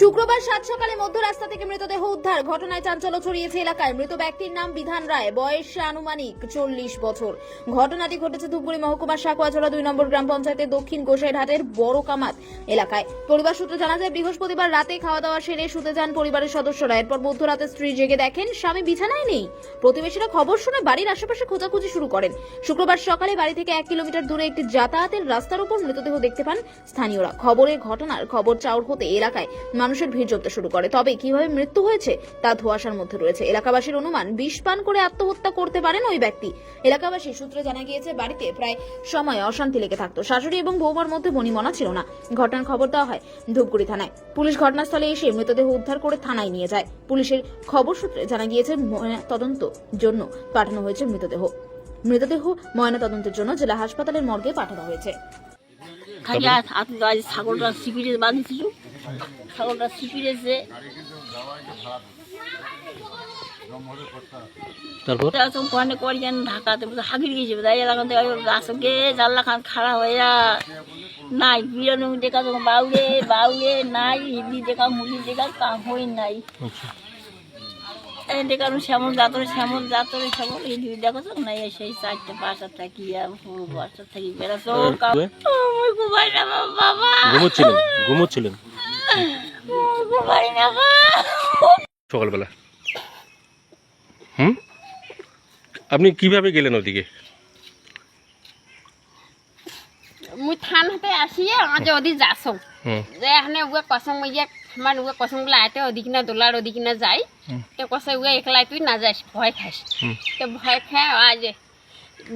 শুক্রবার সাত সকালে মধ্য রাস্তা থেকে মৃতদেহ উদ্ধার। ঘটনায় চাঞ্চল্য ছড়িয়েছে এলাকায়। মৃত ব্যক্তির নাম বিধান রায়। বয়স আনুমানিক চল্লিশ বছর। ঘটনাটি ঘটেছে ধূপগুড়ি মহকুমার সাকুয়াছড়া দুই নম্বর গ্রাম পঞ্চায়েতের দক্ষিণ গোসাইরহাটের বড় কামাত এলাকায়। পরিবার সূত্রে জানা যায়, বৃহস্পতিবার রাতে খাওয়া দাওয়া সেরে শুতে যান পরিবারের সদস্যরা। এরপর মধ্যরাতে স্ত্রী জেগে দেখেন, স্বামী বিছানায় নেই। প্রতিবেশীরা খবর শুনে বাড়ির আশেপাশে খোঁজাখুঁজি শুরু করেন। শুক্রবার সকালে বাড়ি থেকে এক কিলোমিটার দূরে একটি যাতায়াতের রাস্তার উপর মৃতদেহ দেখতে পান স্থানীয়রা। খবরে ঘটনার খবর চাউর হতে এলাকায় মানুষের ভিড় জমতে শুরু করে। তবে কীভাবে মৃত্যু হয়েছে তা ধোঁয়াশার মধ্যে রয়েছে। এলাকাবাসীর অনুমান, বিষ পান করে আত্মহত্যা করতে পারেন ওই ব্যক্তি। এলাকাবাসী সূত্রে জানা গিয়েছে, বাড়িতে প্রায় সময় অশান্তি লেগে থাকতো। শাশুড়ি এবং বৌমার মধ্যে বনিমনা ছিল না। ঘটনার খবর দেওয়া হয় ধূপগুড়ি থানায়। পুলিশ ঘটনাস্থলে এসে মৃতদেহ উদ্ধার করে থানায় নিয়ে যায়। পুলিশের খবর সূত্রে জানা গিয়েছে তদন্ত জন্য পাঠানো হয়েছে মৃতদেহ। মৃতদেহ ময়না তদন্তের জন্য জেলা হাসপাতালের মর্গে পাঠানো হয়েছে। ছাগলটা সিপিড়ে বাঁধিছিল। ছাগলটা সিপিড়েছে তারপর? ঢাকাতে বসে হাগির তাই গাছকে খান খাড়া নাই বিরানো দেখা তো বাউলে বাউলে নাই হিন্দি দেখা মুলি দেখা কাম হই নাই। আচ্ছা। শ্যামল জাতরে শ্যামল জাতরে শ্যামল এই দুই দেখো তো নাই সেই চারটে পাঁচটা থাকি আর পুরো থাকি বেড়াতো। ঘুমাই না বাবা। ঘুমোচ্ছিলেন ঘুমোচ্ছিলেন? না। সকালবেলা। হুম? আপনি কীভাবে গেলেন ওদিকে? মুই থান হতে আসিয়ে আজ ওদি যাসং। যে এখানে উয়ে কসং ইয়ে আমার উয়ে কসংগুলো আইতে ওদিকে না দোলার ওদিকে না যাই তো কসে উয়ে একলাই তুই না যাস ভয় খাস। হুম। তো ভয় খায় আজ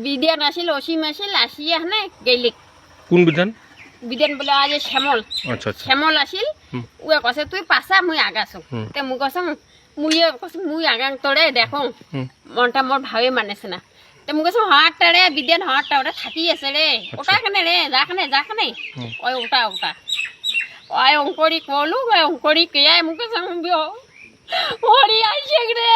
বিদ্যান আসিল অসীম আসিল আসিয়ে এখানে গেলি কোন বিধান? বিদ্যান বলে আজ শ্যামল। আচ্ছা আচ্ছা। শ্যামল আসিল। উয়ে কসে তুই পাছা মুই আগাছং। তে মুই কসং মুই কসং মুই আগাং তোরে দেখং। মনটা মোর ভাবে মানেছে না তো মুই কৈছো হাতটা রে বিদ্যান হাতটা ওটা থাকি আছে রে ওটা খানে রে যাখানে যাখানে হুম। ওই ওটা ওটা ওই অঙ্করি কলু ওই অঙ্করি কে মুকে সঙ্গ হরি আইছে রে